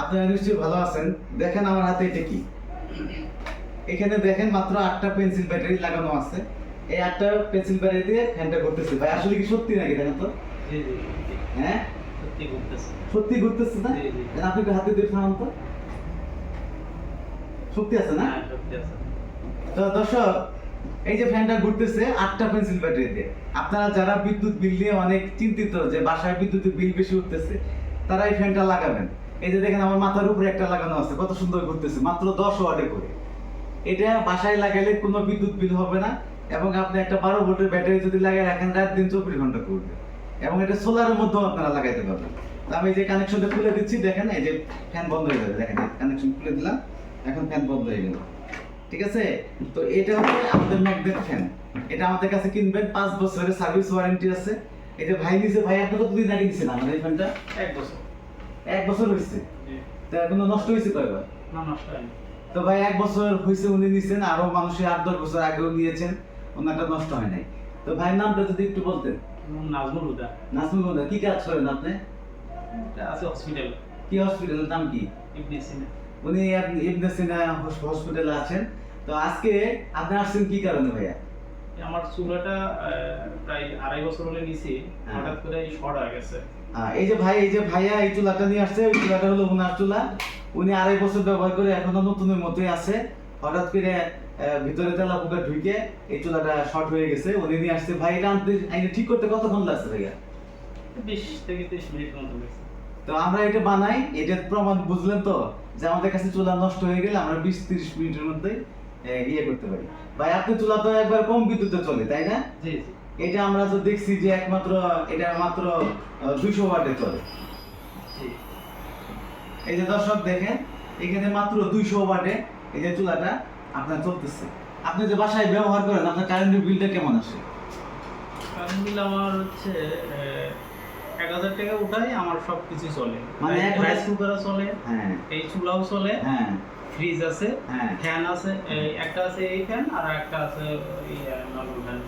আপনারা নিশ্চয়ই ভালো আছেন। দেখেন আমার হাতে এটা কি। এখানে দেখেন মাত্র আটটা পেন্সিল ব্যাটারি লাগানো আছে। এই আটটা পেন্সিল ব্যাটারি দিয়ে ফ্যানটা ঘুরতেছে। ভাই আসলে কি সত্যি নাকি দেখেন তো। হ্যাঁ? সত্যি ঘুরতেছে। না? আপনি একটু হাতে দিয়ে থামান তো। সত্যি আছে না? হ্যাঁ সত্যি আছে। তো দর্শক এই যে ফ্যানটা ঘুরতেছে আটটা পেন্সিল ব্যাটারি দিয়ে। আপনারা যারা বিদ্যুৎ বিল নিয়ে অনেক চিন্তিত যে বাসায় বিদ্যুতের বিল বেশি উঠতেছে তারা এই ফ্যানটা লাগাবেন। এই যে দেখেন আমার মাথার উপরে একটা লাগানো আছে, কত সুন্দর ঘুরতেছে মাত্র দশ ওয়াটে করে। এটা বাসায় লাগালে কোনো বিদ্যুৎ বিল হবে না, এবং আপনি একটা বারো ভোল্টের ব্যাটারি যদি লাগিয়ে রাখেন, রাত দিন চব্বিশ ঘণ্টা করবে। এবং এটা সোলারের মধ্যেও আপনারা লাগাইতে পারবেন। আমি যে কানেকশনটা খুলে দিচ্ছি, দেখেন এই যে ফ্যান বন্ধ হয়ে যাবে। দেখেন কানেকশন খুলে দিলাম, এখন ফ্যান বন্ধ হয়ে গেল। ঠিক আছে? তো এটা হচ্ছে আমাদের ম্যাকডেট ফ্যান এটা আমাদের কাছে কিনবেন, পাঁচ বছরের সার্ভিস ওয়ারেন্টি আছে। এই যে ভাই নিছে, ভাই আপনি কতদিন আগে নিছেন আমাদের এই ফ্যানটা এক বছর। এক বছর হয়েছে তো এখনও নষ্ট হয়েছে কয়বার? না নষ্ট হয়নি। তো ভাই এক বছর হয়েছে উনি নিছেন আরও মানুষের আট দশ বছর আগেও নিয়েছেন ওনারটা নষ্ট হয় নাই। তো ভাইয়ের নামটা যদি একটু বলতেন। নাজমুল হুদা। নাসিম মোদা কি কাজ করেন আপনি? আছে হসপিটাল কি হসপিটালের নাম কি? ইবনে সিনা। উনি ইবনে সিনা হসপিটালে আছেন। তো আজকে আপনি আসছেন কি কারণে ভাইয়া? আমার চুলাটা প্রায় আড়াই বছর হলে নিছি হ্যাঁ। হঠাৎ করে এই শর্ট হয়ে গেছে। এই যে ভাই এই যে ভাইয়া এই চুলাটা নিয়ে আসছে ওই চুলাটা হলো ওনার চুলা। উনি আড়াই বছর ব্যবহার করে এখনও নতুনের মতোই আছে। হঠাৎ করে ভিতরে তেলা পোকা ঢুকে এই চুলাটা শর্ট হয়ে গেছে। উনি নিয়ে আসছে ভাই এটা আনতে ঠিক করতে কতক্ষণ লাগছে ভাইয়া? বিশ থেকে তিরিশ মিনিট মতো তো আমরা এটা বানাই এটার প্রমাণ বুঝলেন তো? যে আমাদের কাছে চুলা নষ্ট হয়ে গেলে আমরা বিশ তিরিশ মিনিটের মধ্যে ইয়ে করতে পারি। ভাই আপনার চুলা তো একবার কম বিদ্যুতে চলে তাই না? জি জি। এটা আমরা তো দেখছি যে একমাত্র এটা মাত্র দুইশো ওয়াটে চলে। এই যে দর্শক দেখেন এখানে মাত্র দুইশো ওয়াটে এই যে চুলাটা আপনার চলতেছে। আপনি যে বাসায় ব্যবহার করেন আপনার কারেন্টের বিলটা কেমন আসে? কারেন্ট বিল আমার হচ্ছে এক হাজার টাকা উঠাই আমার সব কিছু চলে। মানে রাইস কুকারও চলে হ্যাঁ। এই চুলাও চলে। হ্যাঁ। ফ্রিজ আছে ফ্যান আছে একটা আছে এই ফ্যান আর একটা আছে ফ্যান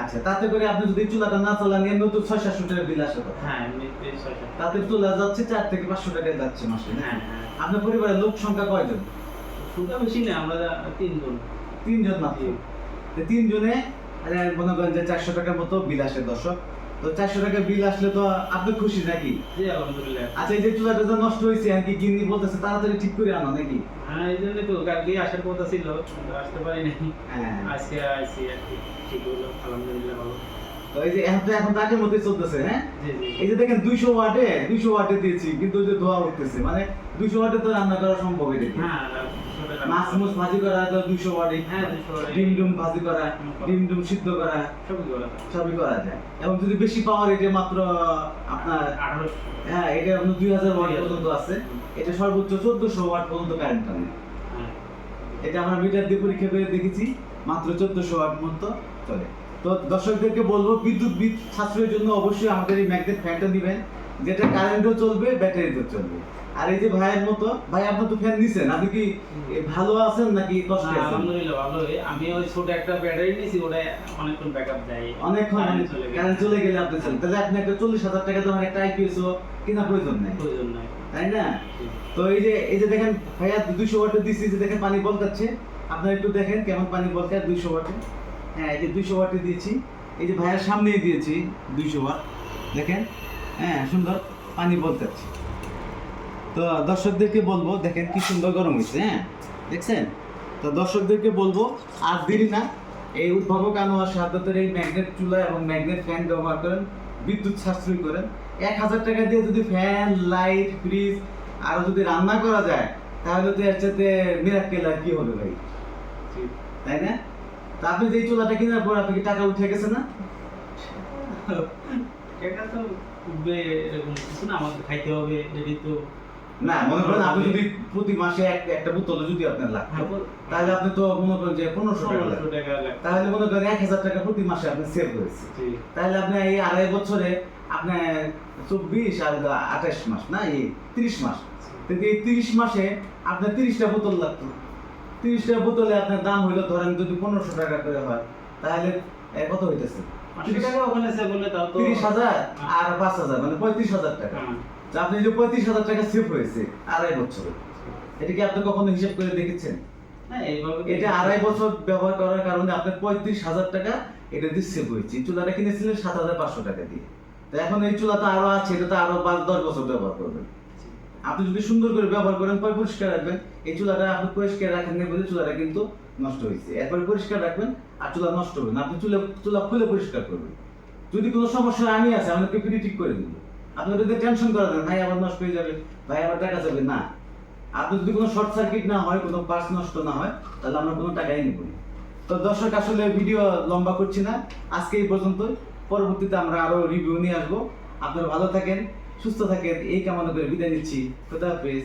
আচ্ছা তাতে করে আপনি যদি চুলাটা না চালান এমনি তো ছয় সাতশো টাকা বিল আসে হ্যাঁ তাতে চুলা যাচ্ছে চার থেকে পাঁচশো টাকা যাচ্ছে মাসে হ্যাঁ হ্যাঁ। আপনার পরিবারের লোক সংখ্যা কয়জন? সুদা বেশি না আমরা তিনজন। তিনজন মাত্র? তিনজনে মনে করেন যে চারশো টাকার মতো বিল আসে দর্শক। তো চারশো টাকা বিল আসলে তো আপনি খুশি নাকি? জি আলহামদুলিল্লাহ। আচ্ছা এই যে চুলাটা যে নষ্ট হয়েছে আর কি গিন্নি বলতেছে তাড়াতাড়ি ঠিক করে আনো নাকি? হ্যাঁ এই জন্য তো কালকে আসার কথা ছিল আসতে পারি নাই হ্যাঁ। আজকে আইসি আর কি ঠিক হলো আলহামদুলিল্লাহ ভালো। তো এই যে এখন তো চলতেছে হ্যাঁ? এই যে দেখেন দুইশো ওয়াটে দুইশো ওয়াটে দিয়েছি কিন্তু যে ধোয়া উঠতেছে মানে দুইশো ওয়াটে তো রান্না করা সম্ভব এটা হ্যাঁ মাছ মুছ ভাজি করা তো দুইশো ওয়াটে হ্যাঁ, 200 ডিম ডুম ভাজি করা ডিম ডুম সিদ্ধ করা সবই করা যায়। এবং যদি বেশি পাওয়ার এটা মাত্র আপনার হ্যাঁ এটা আপনার দুই হাজার ওয়াট পর্যন্ত আছে। এটা সর্বোচ্চ চোদ্দশো ওয়াট পর্যন্ত কারেন্ট টানে হ্যাঁ। এটা আমরা মিটার দিয়ে পরীক্ষা করে দেখেছি মাত্র চোদ্দশো ওয়াট মতো চলে। তো দর্শকদেরকে বলব বিদ্যুৎ বিদ সাশ্রয়ের জন্য অবশ্যই আমাদের এই ম্যাগনেট ফ্যানটা দিবেন যেটা কারেন্টও চলবে ব্যাটারিতেও চলবে। আর এই যে ভাইয়ের মতো ভাই আপনি তো ফ্যান নিছেন আপনি কি ভালো আছেন নাকি কষ্টে আছেন? আলহামদুলিল্লাহ ভালোই আমি ওই ছোট একটা ব্যাটারি নিয়েছি ওটা অনেকক্ষণ ব্যাকআপ দেয়। অনেকক্ষণ Current চলে। কারেন্ট চলে গেলে আপনি চলেন তাহলে আপনি একটা চল্লিশ হাজার টাকা দামের একটা আইপিএসও কেনা প্রয়োজন নেই। প্রয়োজন নাই। তাই না? তো এই যে এই যে দেখেন ভাইয়া দুইশো ওয়াটে দিচ্ছি যে দেখেন পানি বলকাচ্ছে আপনারা একটু দেখেন কেমন পানি বলকায় দুইশো ওয়াটে। হ্যাঁ এই যে দুইশো ওয়াটে দিয়েছি। এই যে ভাইয়ার সামনেই দিয়েছি দুইশো ওয়াট। দেখেন? হ্যাঁ সুন্দর পানি বলকাচ্ছে তো দর্শকদেরকে বলব দেখেন কি সুন্দর গরম হয়েছে হ্যাঁ? দেখছেন? তো দর্শকদেরকে বলব আর দেরি না এই উদ্ভাবক আনোয়ার সাদ্দাতের এই ম্যাগনেট চুলা এবং ম্যাগনেট ফ্যান ব্যবহার করেন বিদ্যুৎ সাশ্রয় করেন। এক হাজার টাকা দিয়ে যদি ফ্যান লাইট ফ্রিজ আর যদি রান্না করা যায় তাহলে তো এর সাথে মিরাক্কেল আর কি হবে ভাই। তাই না? তা আপনি যে চুলাটা কেনার পর আপনি টাকা উঠে গেছে না? এটা তো উঠবে এরকম কিছু না আমাদের খাইতে হবে এটি তো। না মনে করেন আপনি যদি প্রতি মাসে একটা বোতলে যদি আপনার লাগতো হ্যাঁ, তাহলে আপনি তো মনে করেন যে পনেরোশো টাকা ষোলোশো লাগবে টাকা লাগবে তাহলে মনে করেন এক হাজার টাকা প্রতি মাসে আপনি সেভ হয়েছে তাহলে আপনি এই আড়াই বছরে আপনার চব্বিশ আর আঠাশ মাস না এই তিরিশ মাস। কিন্তু এই তিরিশ মাসে আপনার তিরিশটা বোতল লাগতো। তিরিশটা বোতলে আপনার দাম হইল ধরেন যদি পনেরোশো টাকা করে হয় তাহলে কত হইতেছে? তিরিশ হাজার আর পাঁচ হাজার মানে পঁয়ত্রিশ হাজার টাকা। হ্যাঁ, আপনি যে পঁয়ত্রিশ হাজার টাকা সেভ হয়েছে আড়াই বছরে এটা কি আপনি কখনো হিসাব করে দেখেছেন? হ্যাঁ এটা আড়াই বছর ব্যবহার করার কারণে আপনার পঁয়ত্রিশ হাজার টাকা এটা দিয়ে সেভ হয়েছে। চুলাটা কিনেছিলেন সাত হাজার পাঁচশো টাকা দিয়ে। তো এখন এই চুলাটা আরও আছে এটা তো আরও পাঁচ দশ বছর ব্যবহার করবেন। আপনি যদি সুন্দর করে ব্যবহার করেন পরে পরিষ্কার রাখবেন। এই চুলাটা আপনি পরিষ্কার রাখেন না বলে চুলাটা কিন্তু নষ্ট হয়েছে। একবার পরিষ্কার রাখবেন আর চুলা নষ্ট হবে না। আপনি চুলা চুলা খুলে পরিষ্কার করবেন। যদি কোনো সমস্যা আমি আছে আমাকে ফ্রি ঠিক করে দিব আপনি যদি টেনশন করা দেন ভাই আবার নষ্ট হয়ে যাবে, ভাই আবার টাকা যাবে না। আপনি যদি কোনো শর্ট সার্কিট না হয়, কোনো পার্স নষ্ট না হয়, তাহলে আমরা কোনো টাকাই নেব না। তো দর্শক, আসলে ভিডিও লম্বা করছি না। আজকে এই পর্যন্ত পরবর্তীতে আমরা আরও রিভিউ নিয়ে আসব। আপনারা ভালো থাকেন, সুস্থ থাকেন। এই কামনা করে বিদায় নিচ্ছি। খোদা হাফেজ।